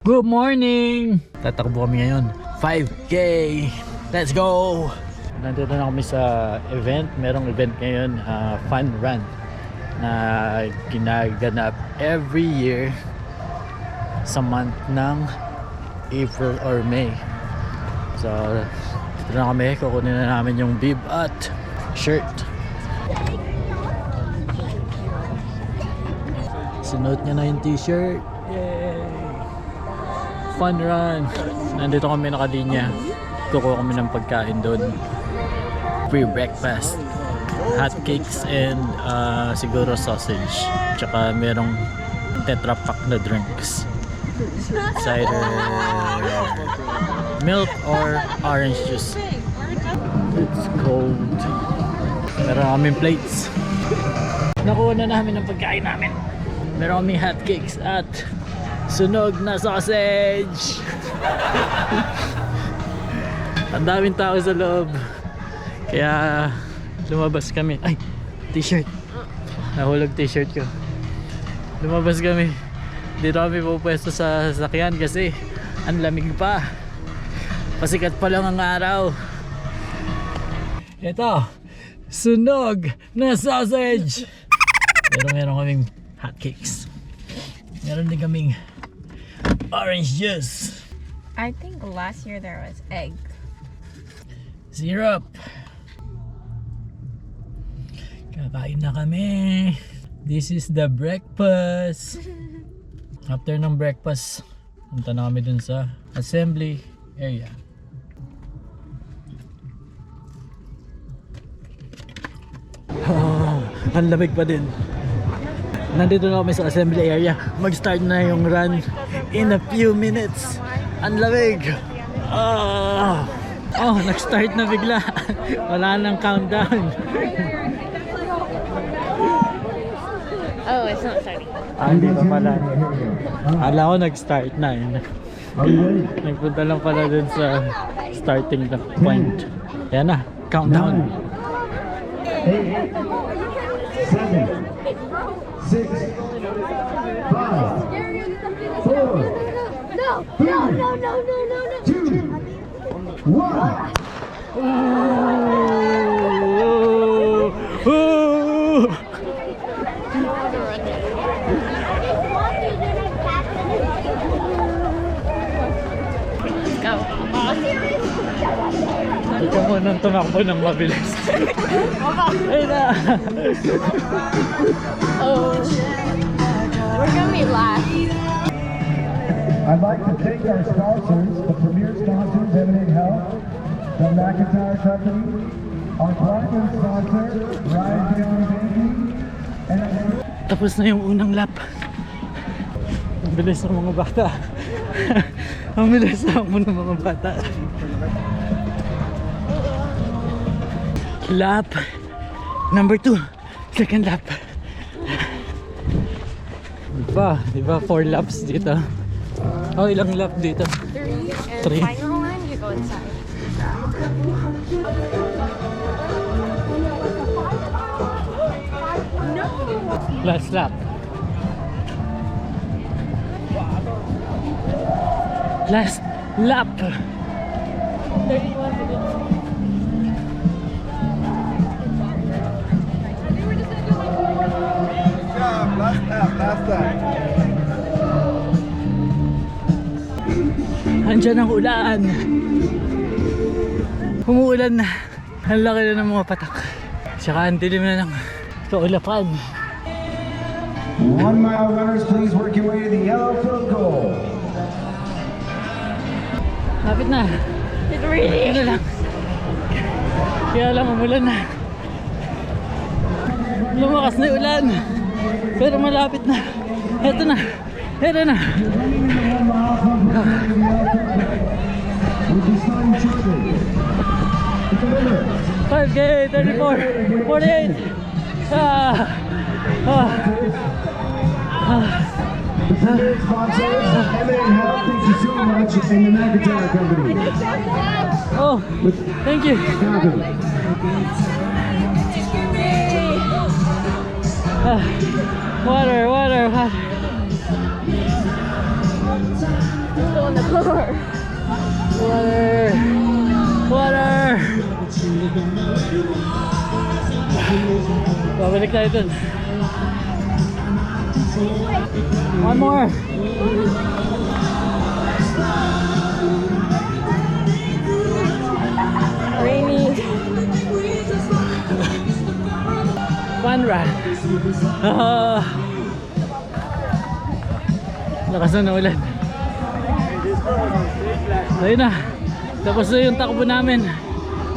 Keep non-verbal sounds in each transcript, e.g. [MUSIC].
Good morning! Tatakbo kami ngayon. 5K! Let's go! Nandito na kami sa event. Merong event ngayon, ah, Fun Run na ginaganap every year sa month ng April or May. So, dito na kami. Kukunin na namin yung bib at shirt. Sinuot niya na yung t-shirt. Fun run! Nandito kami nakalinya. Kukuha kami ng pagkain doon. Free breakfast. Hot cakes and uh, siguro sausage. Tsaka merong tetra pack na drinks. Cider, milk or orange juice. It's cold. Meron kaming plates. Nakuha na namin ang pagkain namin. Meron kaming hot cakes at sunog na sausage. ang daming tao sa loob. Kaya lumabas kami. Ay, t-shirt. Nahulog t-shirt ko. Lumabas kami. Dito kami pupwesto sa sasakyan kasi ang lamig pa. Pasikat pa lang ang araw. Ito, sunog na sausage. Pero meron kaming hotcakes. Meron din kaming orange juice. I think last year there was egg. Syrup. Kakain na kami. This is the breakfast. [LAUGHS] After ng breakfast, punta na kami dun sa assembly area. Oh, ang lamig pa din. Nandito na kami sa assembly area. Mag-start na yung run in a few minutes. Ang lamig. Oh, oh nag-start na bigla. [LAUGHS] Wala nang countdown. oh, it's not starting. Ah, hindi pa pala. Ala ko nag-start na yun. Nagpunta lang pala dun sa starting na point. Yan na, countdown. 8, 7, 6, No, no, no, no, no, no, two, one. Oh, oh. Ikaw mo nang tumakbo ng mabilis. Ayun na. Oh. We're gonna be last. I'd like to thank our sponsors, the premier sponsors, Eminent Health, the McIntyre Company, our platinum sponsor, Ryan Family Banking, and Tapos na yung unang lap. Ang bilis ng mga bata. [LAUGHS] Ang bilis na ako ng mga bata. Lap number 2. Second lap. Diba? Diba? Four laps dito. Oh, ilang lap dito? Three. And Three. final one, you go inside. Last lap. Last lap. 31 minutes. last lap, last lap. Andiyan ang ulan. Umuulan na. Ang laki na ng mga patak. Tsaka ang dilim na ng kaulapan. One mile runners, please work your way to the yellow field goal. Lapit na. It really Ano lang. Kaya lang umulan na. Lumakas na yung ulan. Pero malapit na. Eto na. Eto na. 5K, 34, 48. Ah. Ah. the premier sponsors, Eminent Health, thank you so much, and the McIntyre Company. Oh, thank you. Falcon. Ah, water, water, water. On the car. Water! Water! Babalik tayo dun. One more! Rainy. Fun run! [LAUGHS] Ah. Lakas na ng ulan. Ayun na. Tapos na yung takbo namin.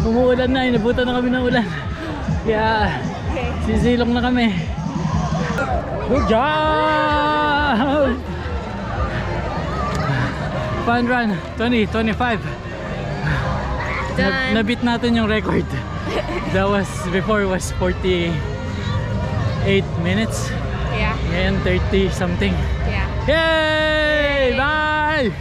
Umuulan na, inabutan na kami ng ulan. Kaya sisilong na kami. Good job! Fun run, 20, 25. Na, nabit natin yung record. That was, before was 48 minutes. Yeah, Ngayon 30 something. yeah. Yay! Bye!